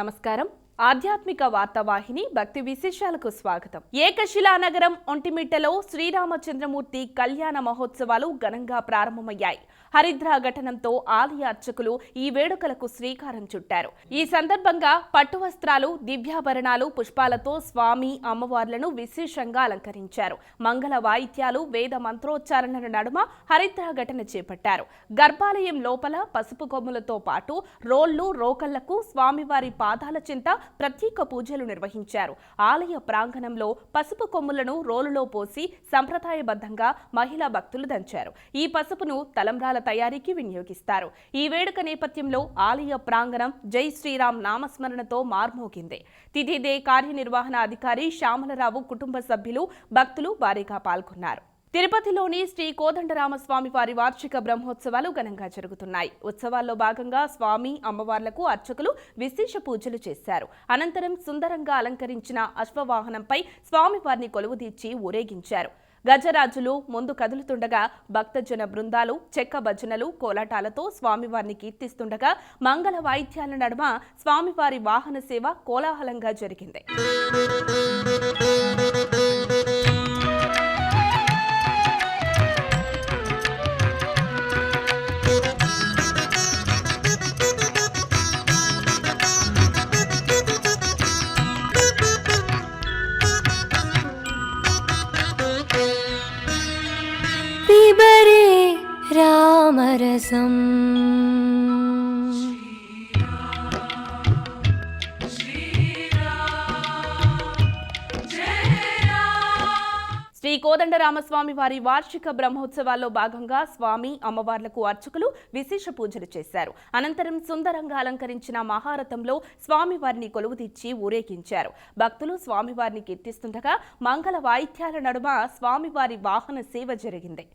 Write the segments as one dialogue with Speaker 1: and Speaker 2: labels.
Speaker 1: నమస్కారం. ఆధ్యాత్మిక వార్తావాహిని భక్తి విశేషాలకు స్వాగతం. ఏకశిలా నగరం ఒంటిమిట్టలో శ్రీరామచంద్రమూర్తి కళ్యాణ మహోత్సవాలు ఘనంగా ప్రారంభమయ్యాయి. హరిద్ర ఘటనంతో ఆలయ అర్చకులు ఈ వేడుకలకు శ్రీకారం చుట్టారు. ఈ సందర్భంగా పట్టు వస్త్రాలు దివ్యాభరణాలు పుష్పాలతో స్వామి అమ్మవార్లను విశేషంగా అలంకరించారు. మంగళ వాయిద్యాలు వేద మంత్రోచ్చారణల నడుమ హరిద్ర ఘటన చేపట్టారు. గర్భాలయం లోపల పసుపు కొమ్ములతో పాటు రోళ్ళు రోకళ్ళకు స్వామివారి పాదాల చింత ప్రత్యేక పూజలు నిర్వహించారు. ఆలయ ప్రాంగణంలో పసుపు కొమ్ములను రోలులో పోసి సంప్రదాయబద్ధంగా మహిళా భక్తులు దంచారు. ఈ పసుపును తలంబ్రాల తయారీకి వినియోగిస్తారు. ఈ వేడుక నేపథ్యంలో ఆలయ ప్రాంగణం జై శ్రీరామ్ నామస్మరణతో మార్మోగింది. తిథిదే కార్యనిర్వహణ అధికారి శ్యామలరావు కుటుంబ సభ్యులు భక్తులు భారీగా పాల్గొన్నారు. తిరుపతిలోని శ్రీ కోదండరామస్వామి వారి వార్షిక బ్రహ్మోత్సవాలు ఘనంగా జరుగుతున్నాయి. ఉత్సవాల్లో భాగంగా స్వామి అమ్మవార్లకు అర్చకులు విశేష పూజలు చేశారు. అనంతరం సుందరంగా అలంకరించిన అశ్వవాహనంపై స్వామివారిని కొలువుదీర్చి ఊరేగించారు. గజరాజులు ముందు కదులుతుండగా భక్తజన బృందాలు చెక్క భజనలు కోలాటాలతో స్వామివారిని కీర్తిస్తుండగా మంగళ వాయిద్యాల నడుమ స్వామివారి వాహన సేవ కోలాహలంగా జరిగింది.
Speaker 2: నివాసం
Speaker 1: శ్రీ కోదండరామస్వామి వారి వార్షిక బ్రహ్మోత్సవాల్లో భాగంగా స్వామి అమ్మవార్లకు అర్చకులు విశేష పూజలు చేశారు. అనంతరం సుందరంగా అలంకరించిన మహారథంలో స్వామివారిని కొలువుదీర్చి ఊరేగించారు. భక్తులు స్వామివారిని కీర్తిస్తుండగా మంగళ వాయిద్యాల నడుమ స్వామివారి వాహన సేవ జరిగింది.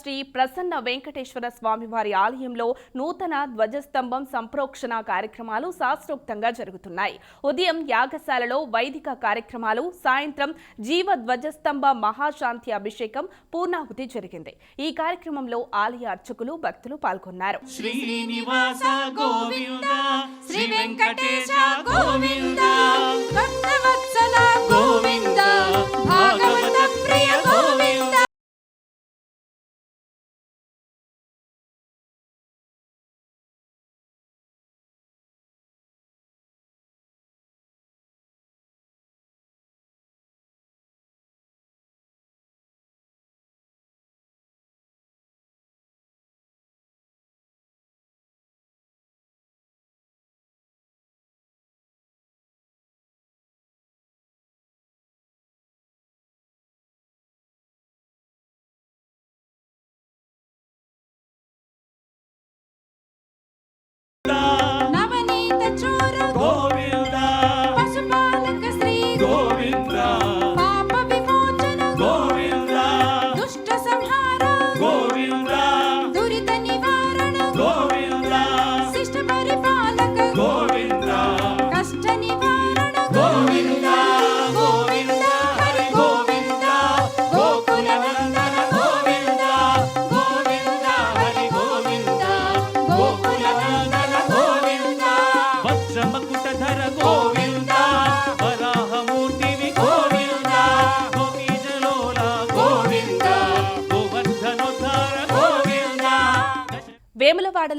Speaker 1: శ్రీ ప్రసన్న వెంకటేశ్వర స్వామివారి ఆలయంలో నూతన ధ్వజస్తంభం సంప్రోక్షణ కార్యక్రమాలు శాస్త్రోక్తంగా జరుగుతున్నాయి. ఉదయం యాగశాలలో వైదిక కార్యక్రమాలు సాయంత్రం జీవ ధ్వజస్తంభ మహాశాంతి అభిషేకం పూర్ణాహుతి జరిగింది. ఈ కార్యక్రమంలో ఆలయ అర్చకులు భక్తులు పాల్గొన్నారు.
Speaker 3: శ్రీనివాస గోవింద శ్రీ వెంకటేశ గోవింద.
Speaker 2: భక్తవత్సల
Speaker 3: గోవింద భాగవత ప్రియ గోవింద.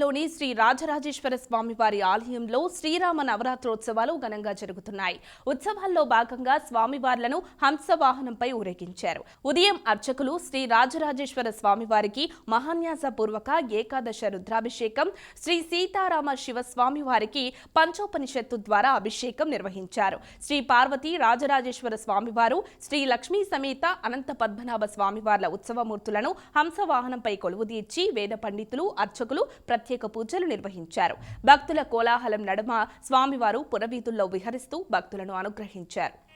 Speaker 1: వేములవాడలోని శ్రీ రాజరాజేశ్వర స్వామివారి ఆలయంలో శ్రీరామ నవరాత్రోత్సవాలు ఘనంగా జరుగుతున్నాయి. ఉత్సవాల్లో భాగంగా స్వామివార్లను హంసవాహనంపై ఊరేగించారు. ఉదయం అర్చకులు శ్రీ రాజరాజేశ్వర స్వామివారికి మహాన్యాసపూర్వక ఏకాదశ రుద్రాభిషేకం శ్రీ సీతారామ శివస్వామి వారికి పంచోపనిషత్తు ద్వారా అభిషేకం నిర్వహించారు. శ్రీ పార్వతి రాజరాజేశ్వర స్వామివారు శ్రీ లక్ష్మీ సమేత అనంత పద్మనాభ స్వామివార్ల ఉత్సవమూర్తులను హంసవాహనంపై కొలువుదీర్చి వేద పండితులు అర్చకులు ప్రత్యేక పూజలు నిర్వహించారు. భక్తుల కోలాహలం నడుమ స్వామివారు పురవీధుల్లో విహరిస్తూ భక్తులను అనుగ్రహించారు.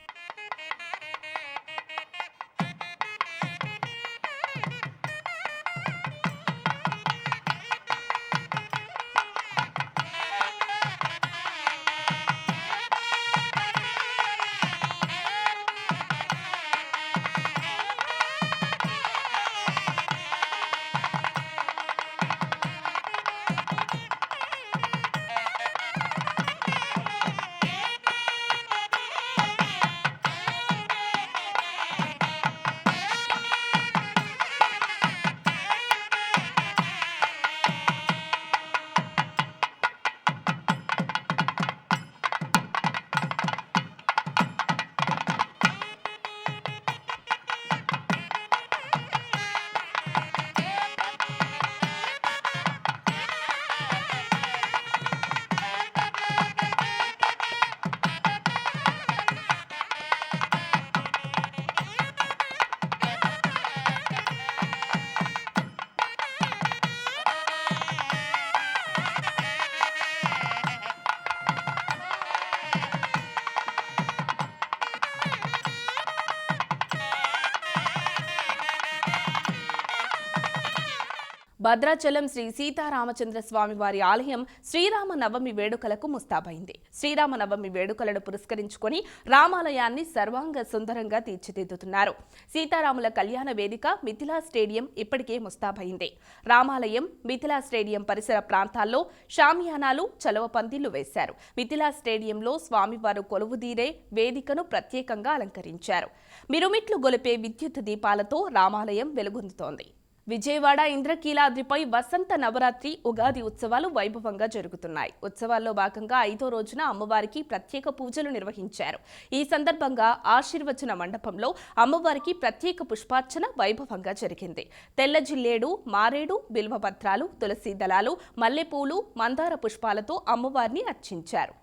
Speaker 1: Thank you. భద్రాచలం శ్రీ సీతారామచంద్ర స్వామి వారి ఆలయం శ్రీరామ నవమి వేడుకలకు ముస్తాబైంది. శ్రీరామ నవమి వేడుకలను పురస్కరించుకొని రామాలయాన్ని సర్వాంగ సుందరంగా తీర్చిదిద్దుతున్నారు. సీతారాముల కళ్యాణ వేదిక మిథిలా స్టేడియం ఇప్పటికే ముస్తాబైంది. రామాలయం మిథిలా స్టేడియం పరిసర ప్రాంతాల్లో షామియానాలు చలవ పందిళ్ళు వేశారు. మిథిలా స్టేడియంలో స్వామివారు కొలువుదీరే వేదికను ప్రత్యేకంగా అలంకరించారు. మిరుమిట్లు గొలిపే విద్యుత్ దీపాలతో రామాలయం వెలుగొందుతోంది. విజయవాడ ఇంద్రకీలాద్రిపై వసంత నవరాత్రి ఉగాది ఉత్సవాలు వైభవంగా జరుగుతున్నాయి. ఉత్సవాల్లో భాగంగా ఐదో రోజున అమ్మవారికి ప్రత్యేక పూజలు నిర్వహించారు. ఈ సందర్భంగా ఆశీర్వచన మండపంలో అమ్మవారికి ప్రత్యేక పుష్పార్చన వైభవంగా జరిగింది. తెల్ల జిల్లేడు మారేడు బిల్వపత్రాలు తులసి దళాలు మల్లెపూలు మందార పుష్పాలతో అమ్మవారిని అర్చించారు.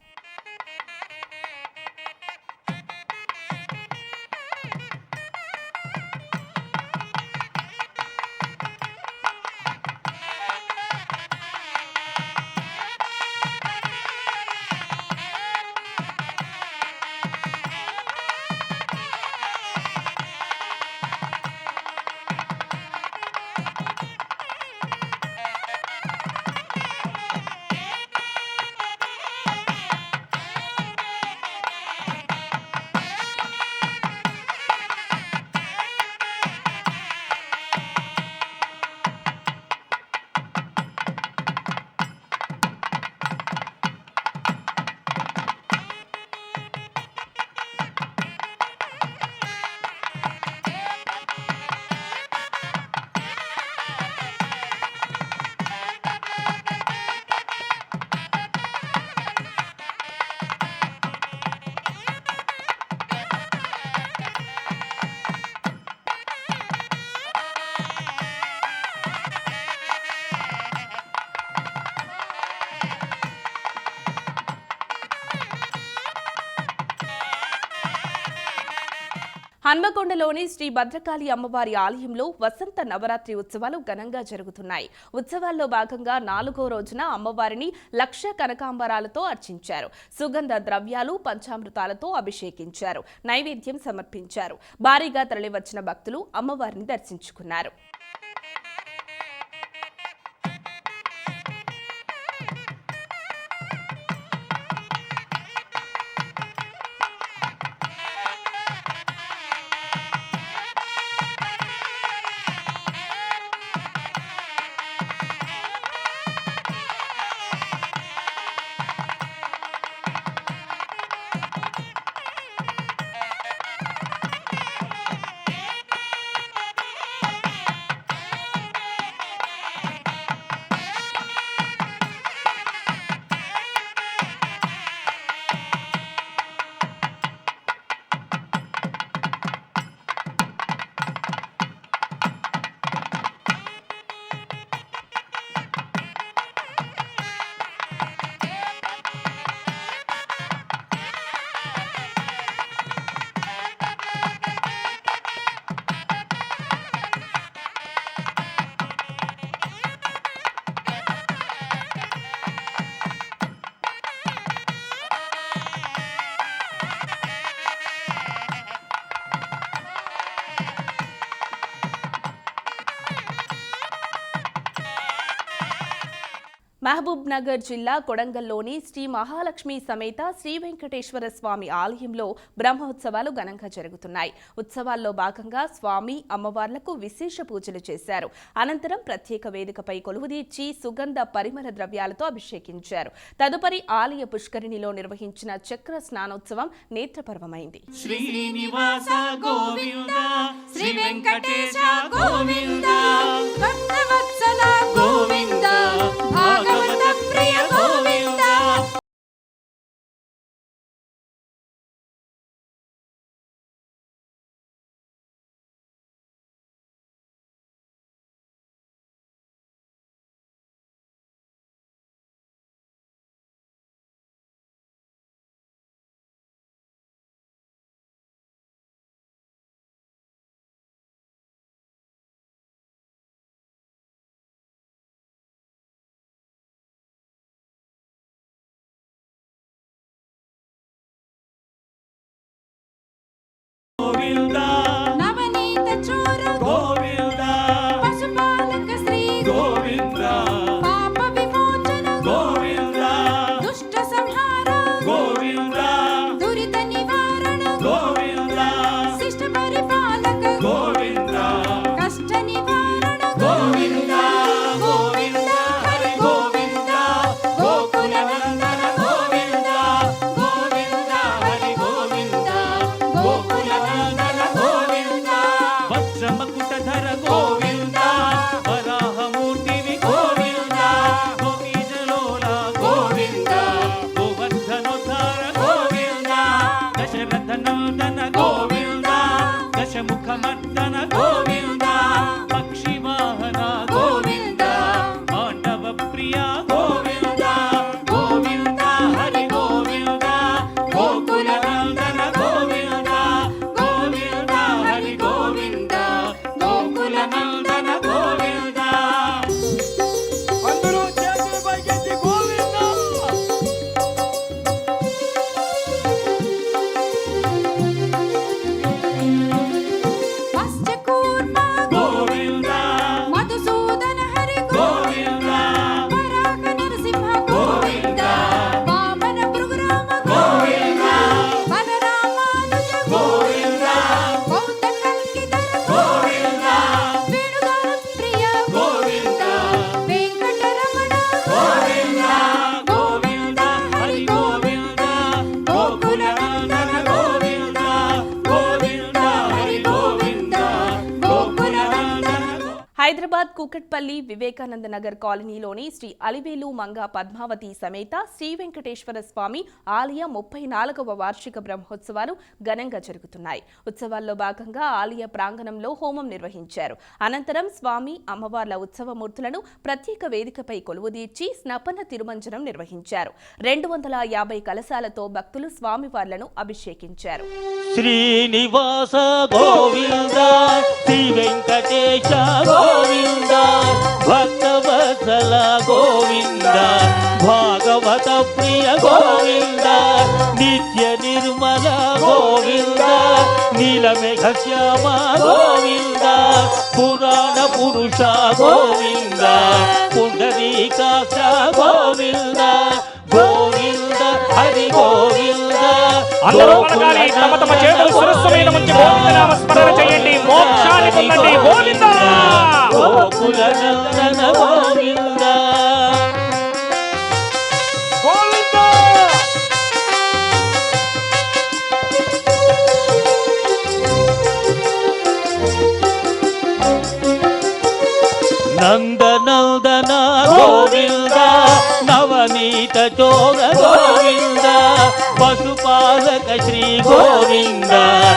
Speaker 1: హన్మకొండలోని శ్రీ భద్రకాళి అమ్మవారి ఆలయంలో వసంత నవరాత్రి ఉత్సవాలు ఘనంగా జరుగుతున్నాయి. ఉత్సవాల్లో భాగంగా నాలుగో రోజున అమ్మవారిని లక్ష కనకాంబరాలతో అర్చించారు. సుగంధ ద్రవ్యాలు పంచామృతాలతో అభిషేకించారు. నైవేద్యం సమర్పించారు. భారీగా తరలివచ్చిన భక్తులు అమ్మవారిని దర్శించుకున్నారు. మహబూబ్ నగర్ జిల్లా కొడంగల్లోని శ్రీ మహాలక్ష్మి సమేత శ్రీ వెంకటేశ్వర స్వామి ఆలయంలో బ్రహ్మోత్సవాలు ఘనంగా జరుగుతున్నాయి. ఉత్సవాల్లో భాగంగా స్వామి అమ్మవార్లకు విశేష పూజలు చేశారు. అనంతరం ప్రత్యేక వేదికపై కొలువుదీర్చి సుగంధ పరిమళ ద్రవ్యాలతో అభిషేకించారు. తదుపరి ఆలయ పుష్కరిణిలో నిర్వహించిన చక్ర స్నానోత్సవం నేత్రపర్వమైంది.
Speaker 3: శ్రీనివాస గోవింద శ్రీ వెంకటేశ గోవింద
Speaker 2: భక్తవత్సల
Speaker 3: గోవింద భాగవత ప్రియ గోవింద గోవింద
Speaker 1: వివేకానంద నగర్ కాలనీలోని శ్రీ అలివేలు మంగ పద్మావతి సమేత శ్రీ వెంకటేశ్వర స్వామి ఆలయ ముప్పై నాలుగవ వార్షిక బ్రహ్మోత్సవాలు ఘనంగా జరుగుతున్నాయి. ఉత్సవాల్లో భాగంగా ఆలయ ప్రాంగణంలో హోమం నిర్వహించారు. అనంతరం స్వామి అమ్మవార్ల ఉత్సవమూర్తులను ప్రత్యేక వేదికపై కొలువుదీర్చి స్నపన తిరుమంజనం నిర్వహించారు. రెండు వందల యాభై కలశాలతో భక్తులు స్వామివార్లను అభిషేకించారు.
Speaker 4: శ్రీనివాస గోవింద శ్రీ వెంకటేశ గోవింద భక్తవత్సల గోవింద భాగవత ప్రియ గోవింద నిత్య నిర్మల గోవింద నీలమేఘ శ్యామ గోవింద పురాణ పురుష గోవింద పుండరీకాశ గోవింద
Speaker 5: అందరూ పలకాలి. తమ తమ చేతులు శిరస్సు మీద ఉంచి గోవిందనామ స్మరణ చేయండి. మోక్షాన్ని పొందండి. గోవింద!
Speaker 4: గోకుల నందన గోవింద శ్రీ గోవింద పాప విమో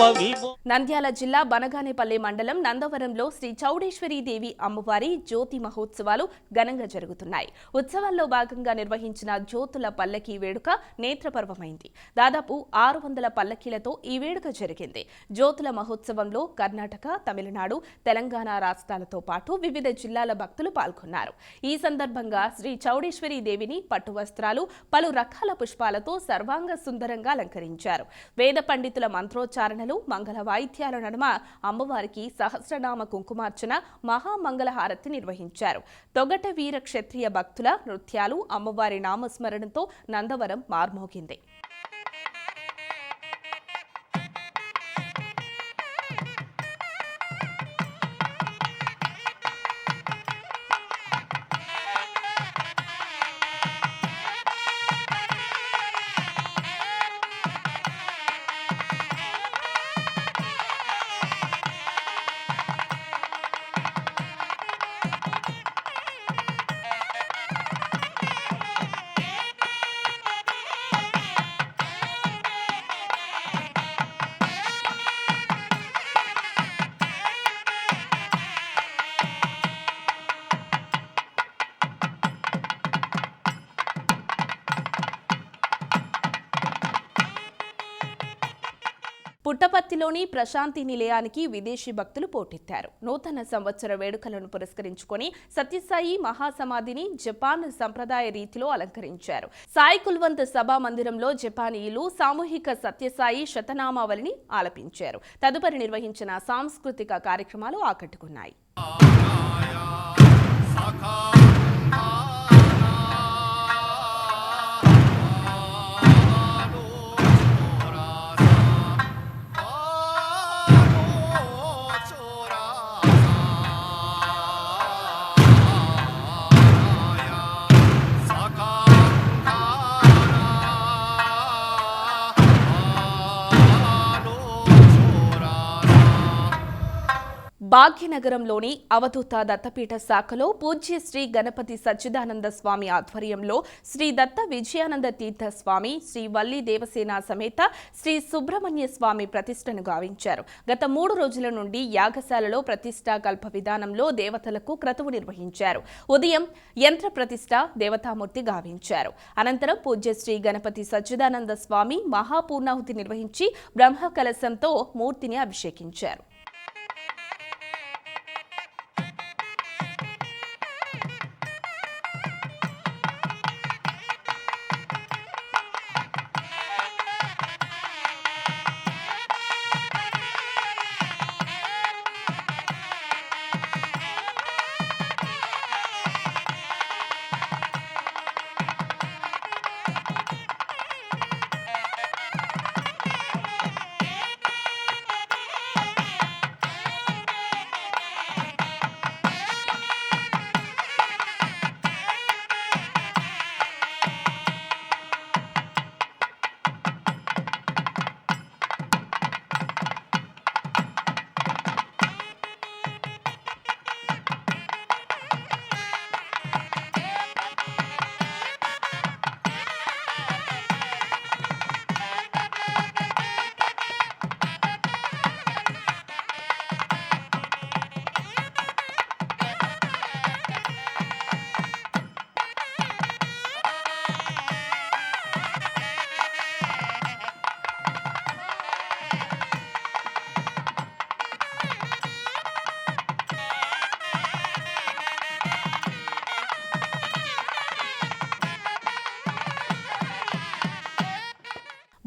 Speaker 1: నంద్యాల జిల్లా బనగానేపల్లి మండలం నందవరంలో శ్రీ చౌడేశ్వరి దేవి అమ్మవారి జ్యోతి మహోత్సవాలు ఘనంగా జరుగుతున్నాయి. ఉత్సవాల్లో భాగంగా నిర్వహించిన జ్యోతుల పల్లకీ వేడుక నేత్రపర్వమైంది. దాదాపు ఆరు వందల పల్లకీలతో ఈ వేడుక జరిగింది. జ్యోతుల మహోత్సవంలో కర్ణాటక తమిళనాడు తెలంగాణ రాష్ట్రాలతో పాటు వివిధ జిల్లాల భక్తులు పాల్గొన్నారు. ఈ సందర్భంగా శ్రీ చౌడేశ్వరి దేవిని పట్టు వస్త్రాలు పలు రకాల పుష్పాలతో సర్వాంగ సుందరంగా అలంకరించారు. వేద పండితుల మంత్రోచ్చారణ పూజలు మంగళ వాయిద్యాల నడుమ అమ్మవారికి సహస్రనామ కుంకుమార్చన మహామంగళహారతి నిర్వహించారు. తొగట వీర క్షత్రియ భక్తుల నృత్యాలు అమ్మవారి నామస్మరణతో నందవరం మార్మోగింది. పుట్టపర్తిలోని ప్రశాంతి నిలయానికి విదేశీ భక్తులు పోటెత్తారు. నూతన సంవత్సర వేడుకలను పురస్కరించుకొని సత్యసాయి మహాసమాధిని జపాన్ సంప్రదాయ రీతిలో అలంకరించారు. సాయి కుల్వంత్ సభా మందిరంలో జపానీయులు సామూహిక సత్యసాయి శతనామావళిని ఆలపించారు. తదుపరి నిర్వహించిన సాంస్కృతిక కార్యక్రమాలు ఆకట్టుకున్నాయి. భాగ్యనగరంలోని అవధూత దత్తపీఠ శాఖలో పూజ్య శ్రీ గణపతి సచ్చిదానంద స్వామి ఆధ్వర్యంలో శ్రీ దత్త విజయానంద తీర్థ స్వామి శ్రీ వల్లి దేవసేన సమేత శ్రీ సుబ్రహ్మణ్య స్వామి ప్రతిష్టను గావించారు. గత మూడు రోజుల నుండి యాగశాలలో ప్రతిష్టాకల్ప విధానంలో దేవతలకు క్రతువు నిర్వహించారు. ఉదయం యంత్ర ప్రతిష్ట దేవతామూర్తి గావించారు. అనంతరం పూజ్య శ్రీ గణపతి సచ్చిదానంద స్వామి మహాపూర్ణాహుతి నిర్వహించి బ్రహ్మ కలశంతో మూర్తిని అభిషేకించారు.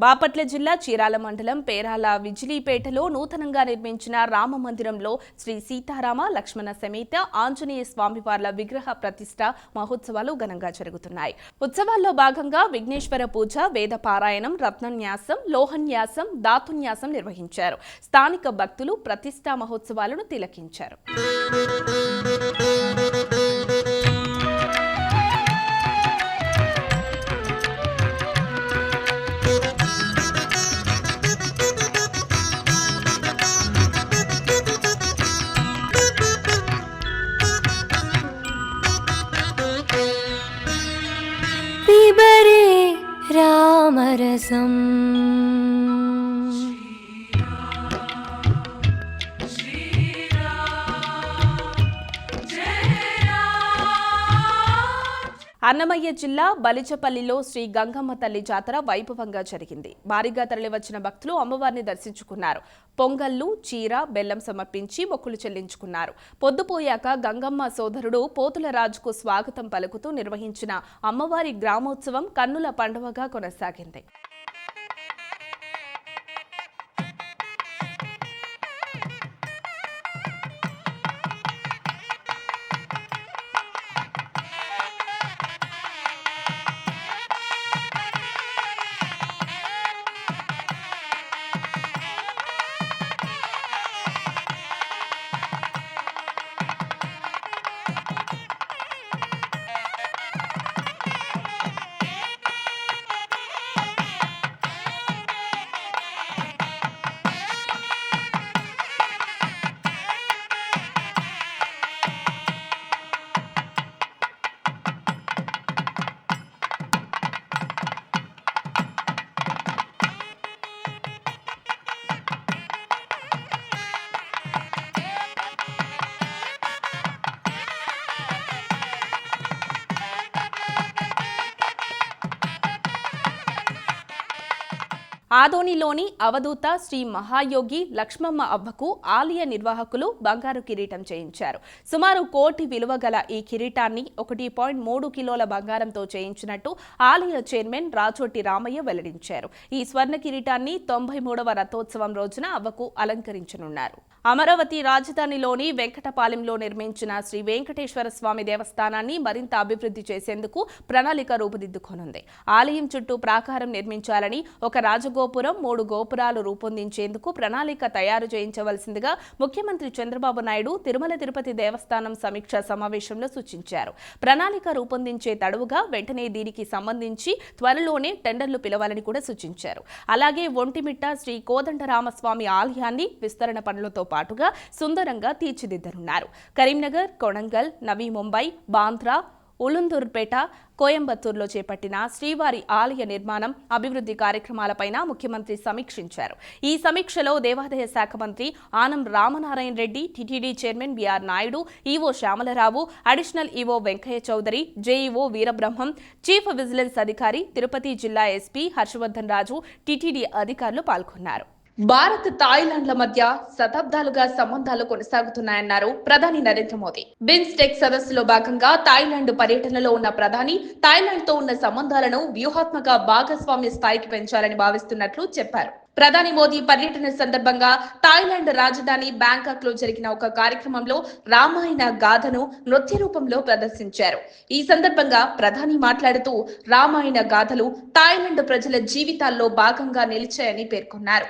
Speaker 1: బాపట్ల జిల్లా చీరాల మండలం పేరాల విజిలీపేటలో నూతనంగా నిర్మించిన రామ మందిరంలో శ్రీ సీతారామ లక్ష్మణ సమేత ఆంజనేయ స్వామివార్ల విగ్రహ ప్రతిష్ట మహోత్సవాలు ఘనంగా జరుగుతున్నాయి. ఉత్సవాల్లో భాగంగా విఘ్నేశ్వర పూజ వేద పారాయణం రత్నన్యాసం లోహన్యాసం దాతున్యాసం నిర్వహించారు. స్థానిక భక్తులు ప్రతిష్టా మహోత్సవాలను తిలకించారు.
Speaker 2: నివాసం
Speaker 1: అన్నమయ్య జిల్లా బలిచపల్లిలో శ్రీ గంగమ్మ తల్లి జాతర వైభవంగా జరిగింది. భారీగా తరలివచ్చిన భక్తులు అమ్మవారిని దర్శించుకున్నారు. పొంగళ్ళు చీర బెల్లం సమర్పించి మొక్కులు చెల్లించుకున్నారు. పొద్దుపోయాక గంగమ్మ సోదరుడు పోతుల రాజుకు స్వాగతం పలుకుతూ నిర్వహించిన అమ్మవారి గ్రామోత్సవం కన్నుల పండుగగా కొనసాగింది. ఆదోనిలోని అవధూత శ్రీ మహాయోగి లక్ష్మమ్మ అవ్వకు ఆలయ నిర్వాహకులు బంగారు కిరీటం చేయించారు. సుమారు కోటి విలువ గల ఈ కిరీటాన్ని ఒకటి పాయింట్ మూడు కిలోల బంగారంతో చేయించినట్టు ఆలయ చైర్మన్ రాచోటి రామయ్య వెల్లడించారు. ఈ స్వర్ణ కిరీటాన్ని తొంభై మూడవ రథోత్సవం రోజున అవ్వకు అలంకరించనున్నారు. అమరావతి రాజధానిలోని వెంకటపాలెంలో నిర్మించిన శ్రీ వెంకటేశ్వర స్వామి దేవస్థానాన్ని మరింత అభివృద్ధి చేసేందుకు ప్రణాళిక రూపుదిద్దుకోనుంది. ఆలయం చుట్టూ ప్రాకారం నిర్మించాలని ఒక రాజగోపురం మూడు గోపురాలు రూపొందించేందుకు ప్రణాళిక తయారు చేయించవలసిందిగా ముఖ్యమంత్రి చంద్రబాబు నాయుడు తిరుమల తిరుపతి దేవస్థానం సమీక్ష సమావేశంలో సూచించారు. ప్రణాళిక రూపొందించే తడువుగా వెంటనే దీనికి సంబంధించి త్వరలోనే టెండర్లు పిలవాలని కూడా సూచించారు. అలాగే ఒంటిమిట్ట శ్రీ కోదండరామస్వామి ఆలయాన్ని విస్తరణ పనులతో పాటుగా సుందరంగా తీర్చిదిద్దనున్నారు. కరీంనగర్ కొడంగల్ నవీ ముంబై బాంద్రా ఉలుందూర్పేట కోయంబత్తూరులో చేపట్టిన శ్రీవారి ఆలయ నిర్మాణం అభివృద్ధి కార్యక్రమాలపైన ముఖ్యమంత్రి సమీక్షించారు. ఈ సమీక్షలో దేవాదాయ శాఖ మంత్రి Anam Ramanarayana Reddy TTD chairman B R Naidu EO Shyamalarao additional EO Venkaiah Chowdary JEO Veerabrahmam chief vigilance అధికారి తిరుపతి జిల్లా ఎస్పీ హర్షవర్ధన్ రాజు టీటీడీ అధికారులు పాల్గొన్నారు. భారత్ థాయిలాండ్ల మధ్య శతాబ్దాలుగా సంబంధాలు కొనసాగుతున్నాయన్నారు ప్రధాని నరేంద్ర మోదీ. బిన్స్టెక్ సదస్సులో భాగంగా థాయిలాండ్ పర్యటనలో ఉన్న ప్రధాని థాయిలాండ్తో ఉన్న సంబంధాలను వ్యూహాత్మక భాగస్వామ్య స్థాయికి పెంచాలని భావిస్తున్నట్లు చెప్పారు. ప్రధాని మోదీ పర్యటన సందర్భంగా థాయిలాండ్ రాజధాని బ్యాంకాక్లో జరిగిన ఒక కార్యక్రమంలో రామాయణ గాథను నృత్య రూపంలో ప్రదర్శించారు. ఈ సందర్భంగా ప్రధాని మాట్లాడుతూ రామాయణ గాథలు థాయిలాండ్ ప్రజల జీవితాల్లో భాగంగా నిలిచాయని పేర్కొన్నారు.